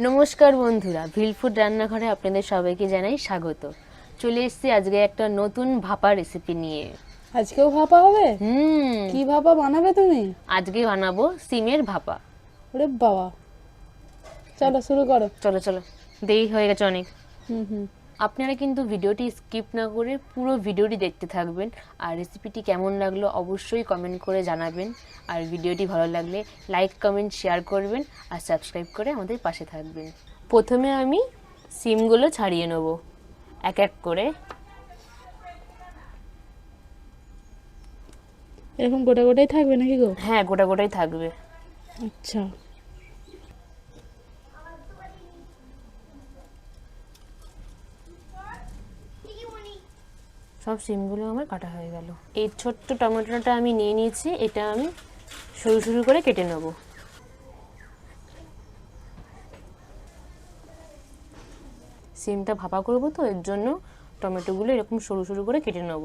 নমস্কার বন্ধুরা ভিলফুড রান্নাঘরে আপনাদের সবাইকে জানাই স্বাগত। চলে এসেছি আজকে একটা নতুন ভাপা রেসিপি নিয়ে। আজকেও ভাপা হবে? হুম। কি ভাপা বানাবে তুমি? আজকে বানাবো সিমের ভাপা। ওরে বাবা। চলো শুরু করো। চলো চলো। দেরি হয়ে গেছে অনেক। হুম হুম। আপনারা কিন্তু ভিডিওটি স্কিপ না করে পুরো ভিডিওটি দেখতে থাকবেন। আর রেসিপিটি কেমন লাগল অবশ্যই কমেন্ট করে জানাবেন। আর ভিডিওটি ভালো লাগলে লাইক কমেন্ট শেয়ার করবেন আর সাবস্ক্রাইব করে আমাদের পাশে থাকবেন। প্রথমে আমি সিমগুলো ছাড়িয়ে নেব। এক এক করে। এরকম গোটা গোটাই থাকবে নাকি গো? হ্যাঁ গোটা গোটাই থাকবে। আচ্ছা। সব সিমগুলো আমার কাটা হয়ে গেল। এই ছোট্ট টমেটোটা আমি নিয়ে নিয়েছি, এটা আমি সরু সরু করে কেটে নেব। সিমটা ভাপা করব তো, এর জন্য টমেটোগুলো এরকম সরু সরু করে কেটে নেব।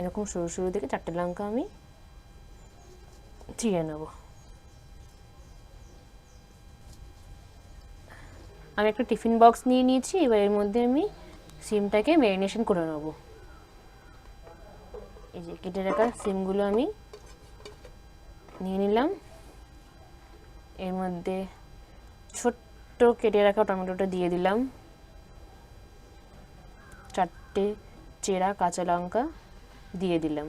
এরকম সরু সরু থেকে চারটে লঙ্কা আমি চিড়ে নেব। আমি একটা টিফিন বক্স নিয়ে নিয়েছি, এবার এর মধ্যে আমি সিমটাকে ম্যারিনেশন করে নেব। এই যে কেটে রাখা সিমগুলো আমি নিয়ে নিলাম। এর মধ্যে ছোট্ট কেটে রাখা টমেটোটা দিয়ে দিলাম। চারটে চেরা কাঁচা লঙ্কা দিয়ে দিলাম।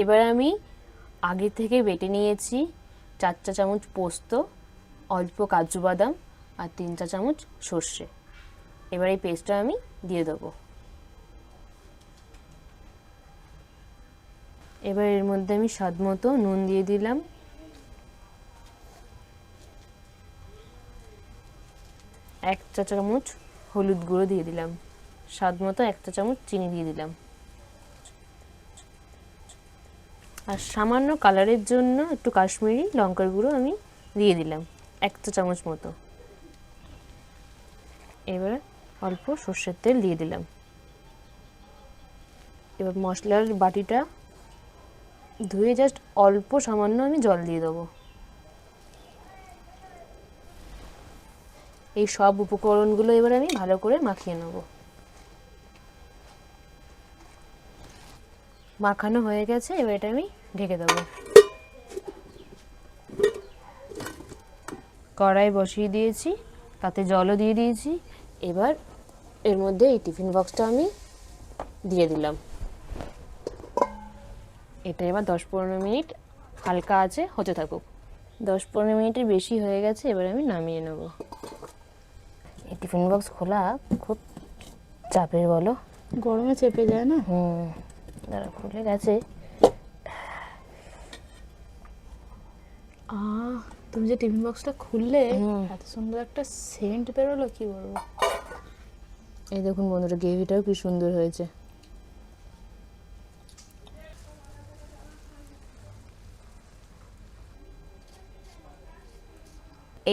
এবার আমি আগে থেকে বেটে নিয়েছি চার চা চামচ পোস্ত, অল্প কাজু বাদাম আর তিন চা চামচ সর্ষে। এবার এই পেস্টটা আমি দিয়ে দেবো। এবার এর মধ্যে আমি স্বাদ মতো নুন দিয়ে দিলাম। এক চা চামচ হলুদ গুঁড়ো দিয়ে দিলাম। স্বাদ মতো এক চা চামচ চিনি দিয়ে দিলাম। আর সামান্য কালারের জন্য একটু কাশ্মীরি লঙ্কার গুঁড়ো আমি দিয়ে দিলাম, এক চা চামচ মতো। এবার অল্প সর্ষের তেল দিয়ে দিলাম। এবার মশলার বাটিটা ধুয়ে জাস্ট অল্প সামান্য আমি জল দিয়ে দেবো। এই সব উপকরণগুলো এবার আমি ভালো করে মাখিয়ে নেব। মাখানো হয়ে গেছে, এবার এটা আমি ঢেকে দেবো। কড়াই বসিয়ে দিয়েছি, তাতে জলও দিয়ে দিয়েছি এবার এর মধ্যে এই টিফিন বক্সটা আমি দিয়ে দিলাম। এটা এবার দশ পনেরো মিনিট হালকা আছে হতে থাকুক। দশ পনেরো মিনিটের বেশি হয়ে গেছে এবার আমি নামিয়ে নেব। এই টিফিন বক্স খোলা খুব চাপের বলো। গরমে চেপে যায় না? হুম দাঁড়া খুলে গেছে। তুমি যে টিফিন বক্সটা খুললে। এত সুন্দর একটা সেন্ট বেরোলো কি বলব? এই দেখুন বন্ধুরা, গ্রেভিটাও কি সুন্দর হয়েছে।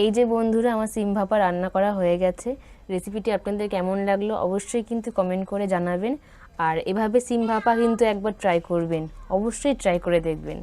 এই যে বন্ধুরা, আমার সিম ভাপা রান্না করা হয়ে গেছে। রেসিপিটি আপনাদের কেমন লাগল অবশ্যই কিন্তু কমেন্ট করে জানাবেন। আর এভাবে সিম ভাপা কিন্তু একবার ট্রাই করবেন, অবশ্যই ট্রাই করে দেখবেন।